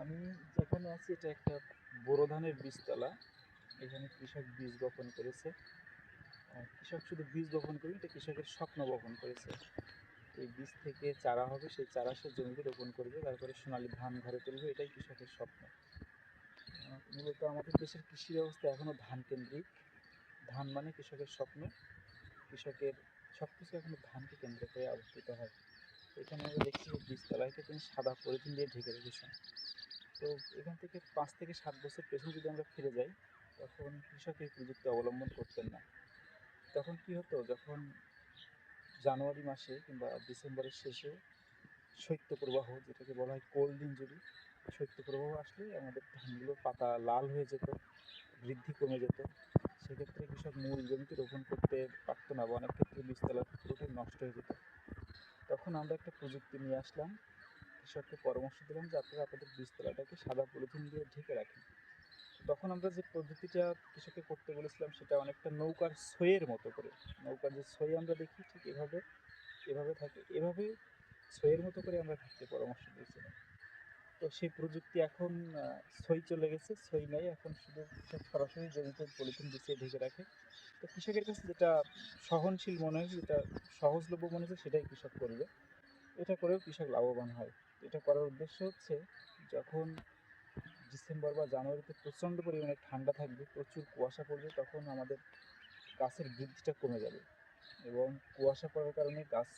আমি যেখানে আছি, এটা একটা বোরো ধানের বীজতলা। এখানে কৃষক বীজ বপন করেছে। কৃষক শুধু বীজ বপন করেনি, এটা কৃষকের স্বপ্ন বপন করেছে। এই বীজ থেকে চারা হবে, সেই চারা সে জমিতে রোপণ করবে, তারপরে সোনালি ধান ঘরে তুলবে, এটাই কৃষকের স্বপ্ন। মূলত আমাদের দেশের কৃষি ব্যবস্থা এখনও ধান কেন্দ্রিক ধান মানে কৃষকের স্বপ্ন। কৃষকের সব কিছু এখনও ধানকে কেন্দ্র করে আবর্তিত হয়। এখানে আমরা দেখছি বীজতলাকে তিনি সাদা পলিথিন দিয়ে ঢেকে রেখেছেন। তো এখান থেকে পাঁচ থেকে সাত বছর পেছনে যদি আমরা ফিরে যাই, তখন কৃষক এই প্রযুক্তি অবলম্বন করতেন না। তখন কি হতো? যখন জানুয়ারি মাসে কিংবা ডিসেম্বরের শেষে শৈত্যপ্রবাহ, যেটাকে বলা হয় কোল্ড ইঞ্জুরি, শৈত্যপ্রবাহ আসলে আমাদের ধানগুলোর পাতা লাল হয়ে যেত, বৃদ্ধি কমে যেত। সেক্ষেত্রে কৃষক মূল জমিতে রোপণ করতে পারতো না বা অনেক ক্ষেত্রে বীজতলা পুরোটাই নষ্ট হয়ে যেত। তখন আমরা একটা প্রযুক্তি নিয়ে আসলাম কৃষককে পরামর্শ দিলাম যে আপনারা আপনাদের বীজতলাটাকে সাদা পলিথিন দিয়ে ঢেকে রাখেন। তখন আমরা যে পদ্ধতিটা কৃষককে করতে বলেছিলাম সেটা অনেকটা নৌকার সইয়ের মতো করে। নৌকার যে সই আমরা দেখি ঠিক এভাবে এভাবে থাকে, এভাবে সইয়ের মতো করে আমরা থাকতে পরামর্শ দিয়েছিলাম। তো সেই প্রযুক্তি এখন সই চলে গেছে সই নাই, এখন শুধু কৃষক সরাসরি জমিতে পলিথিন বিছিয়ে ঢেকে রাখে। তো কৃষকের কাছে যেটা সহনশীল মনে হয়, যেটা সহজলভ্য মনে হচ্ছে সেটাই কৃষক করবে। এটা করেও কৃষক লাভবান হয়। এটা করার উদ্দেশ্য হচ্ছে যখন ডিসেম্বর বা জানুয়ারিতে প্রচণ্ড পরিমাণে ঠান্ডা থাকবে, প্রচুর কুয়াশা পড়বে, তখন আমাদের গাছের বৃদ্ধিটা কমে যাবে এবং কুয়াশা পড়ার কারণে গাছ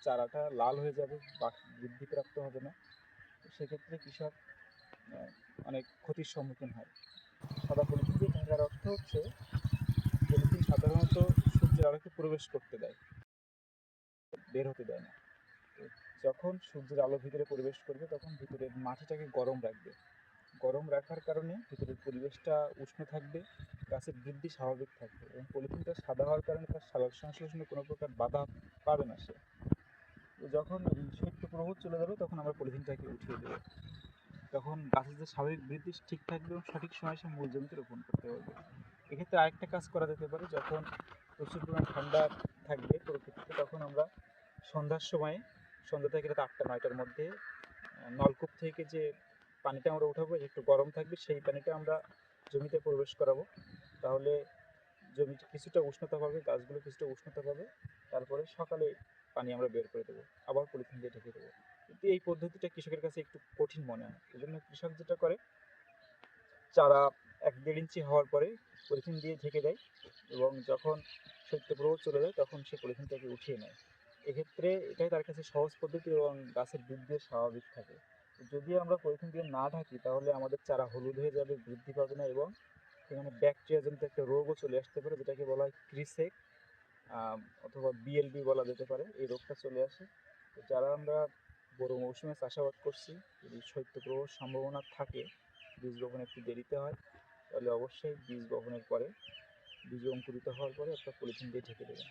চারাটা লাল হয়ে যাবে বা বৃদ্ধিপ্রাপ্ত হবে না। সেক্ষেত্রে কৃষক অনেক ক্ষতির সম্মুখীন হয়। সাদা পলিথিন দিয়ে ঢাকার অর্থ হচ্ছে সাধারণত সূর্যের আলোকে প্রবেশ করতে দেয়, বের হতে দেয় না। তো যখন সূর্যের আলো ভিতরে প্রবেশ করবে, তখন ভিতরের মাটিটাকে গরম রাখবে। গরম রাখার কারণে ভিতরের পরিবেশটা উষ্ণ থাকবে, গাছের বৃদ্ধি স্বাভাবিক থাকবে এবং পলিথিনটা সাদা হওয়ার কারণে তার সালোক সংশ্লেষণে কোনো প্রকার বাধা পাবে না সে। যখন শৈত্য প্রভাব চলে যাবে, তখন আমরা পলিথিনটাকে উঠিয়ে দেবো। তখন গাছের যে স্বাভাবিক বৃদ্ধি ঠিক থাকবে এবং সঠিক সময় সে মূল জমিতে রোপণ করতে পারবে। এক্ষেত্রে আরেকটা কাজ করা যেতে পারে, যখন প্রচুর পরিমাণ ঠান্ডা থাকবে প্রকৃতিতে, তখন আমরা সন্ধ্যার সময় সন্ধ্যা থেকে রাত আটটা, নয়টার মধ্যে নলকূপ থেকে যে পানিটা আমরা উঠাবো, একটু গরম থাকবে, সেই পানিটা আমরা জমিতে প্রবেশ করাবো। তাহলে জমিতে কিছুটা উষ্ণতা পাবে, গাছগুলো কিছুটা উষ্ণতা পাবে, তারপরে সকালে পানি আমরা বের করে দেবো, আবার পলিথিন দিয়ে ঢেকে দেবো। কিন্তু এই পদ্ধতিটা কৃষকের কাছে একটু কঠিন মনে হয় এই জন্য কৃষক যেটা করে, চারা এক দেড় ইঞ্চি হওয়ার পরে পলিথিন দিয়ে ঢেকে দেয় এবং যখন শৈত্যপ্রবাহ চলে যায়, তখন সে পলিথিনটাকে উঠিয়ে নেয়। এক্ষেত্রে এটাই তার কাছে সহজ পদ্ধতি এবং গাছের বৃদ্ধি স্বাভাবিক থাকে। যদি আমরা পলিথিন দিয়ে না ঢাকি, তাহলে আমাদের চারা হলুদ হয়ে যাবে, বৃদ্ধি পাবে না এবং সেখানে ব্যাকটেরিয়া জনিত একটা রোগও চলে আসতে পারে, যেটাকে বলা হয় ক্রিসেক অথবা বিএলবি বলা যেতে পারে, এই রোগটা চলে আসে। তো যারা আমরা বড় মৌসুমে চাষাবাদ করছি, যদি শৈত্যপ্রবাহ সম্ভাবনা থাকে, বীজ বপন একটু দেরিতে হয়, তাহলে অবশ্যই বীজ বপনের পরে, বীজ অঙ্কুরিত হওয়ার পরে একটা পলিথিন দিয়ে ঢেকে দেবেন।